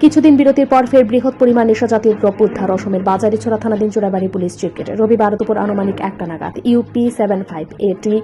কিছুদিন বিরতির পর ফের বৃহৎ পরিমাণ নেশাজাতীয় দ্রব্য উদ্ধার অসমের বাজারে ছড়া থানাধীন চোরাবাড়ি পুলিশ চিরকেটে। রবিবার দুপুর আনুমানিক একটা নাগাদ UP seven five AT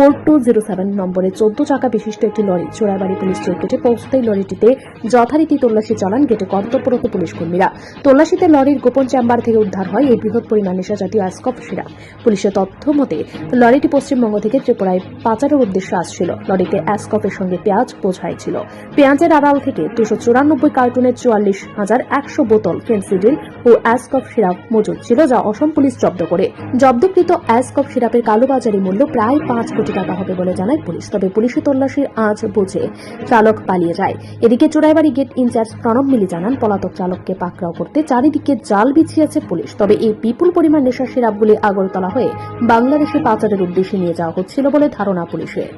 four two zero seven নম্বরে চোদ্দ চাকা বিশিষ্ট একটি লরি চোরাবাড়ি পুলিশ চিরকেটে পৌঁছতেই লরিটিতে যথারীতি তল্লাশি চালান গেটে কর্তব্যরত পুলিশ কর্মীরা। তল্লাশিতে লরির গোপন চেম্বার থেকে উদ্ধার হয় এই বৃহৎ পরিমাণ নেশাজাতীয় অ্যাসকপ সিরাপ পুলিশের তথ্য মতে, লরিটি পশ্চিমবঙ্গ থেকে ত্রিপুরায় পাচারের উদ্দেশ্যে আসছিল। লরিতে অ্যাসকপের সঙ্গে পেঁয়াজ বোঝাই ছিল। পেঁয়াজের আড়াল থেকে দুশো চুরানব্বই কার্টুনের চুয়াল্লিশ হাজার একশো বোতল ফেন্সিডিল ও অ্যাসকপ সিরাপ মজুদ ছিল, যা অসম পুলিশ জব্দ করে। জব্দকৃত অ্যাসকপ সিরাপের কালোবাজারি মূল্য প্রায় পাঁচ কোটি টাকা হবে বলে জানায় পুলিশ। তবে পুলিশি তল্লাশির আজ বুঝে চালক পালিয়ে যায়। এদিকে Churaibari gate in charge Pranab Mili জানান, পলাতক চালককে পাকড়াও করতে চারিদিকে জাল বিছিয়েছে পুলিশ। তবে এই বিপুল পরিমাণ নেশা সিরাপগুলি আগরতলা হয়ে বাংলাদেশে পাচারের উদ্দেশ্যে নিয়ে যাওয়া হচ্ছিল বলে ধারণা পুলিশের।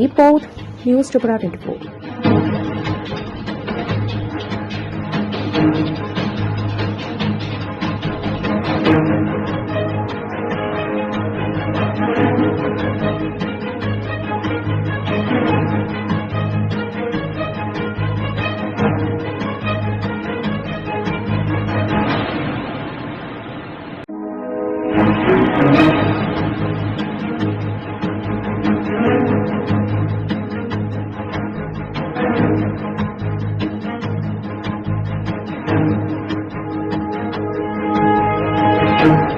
Report, news Tripura twenty four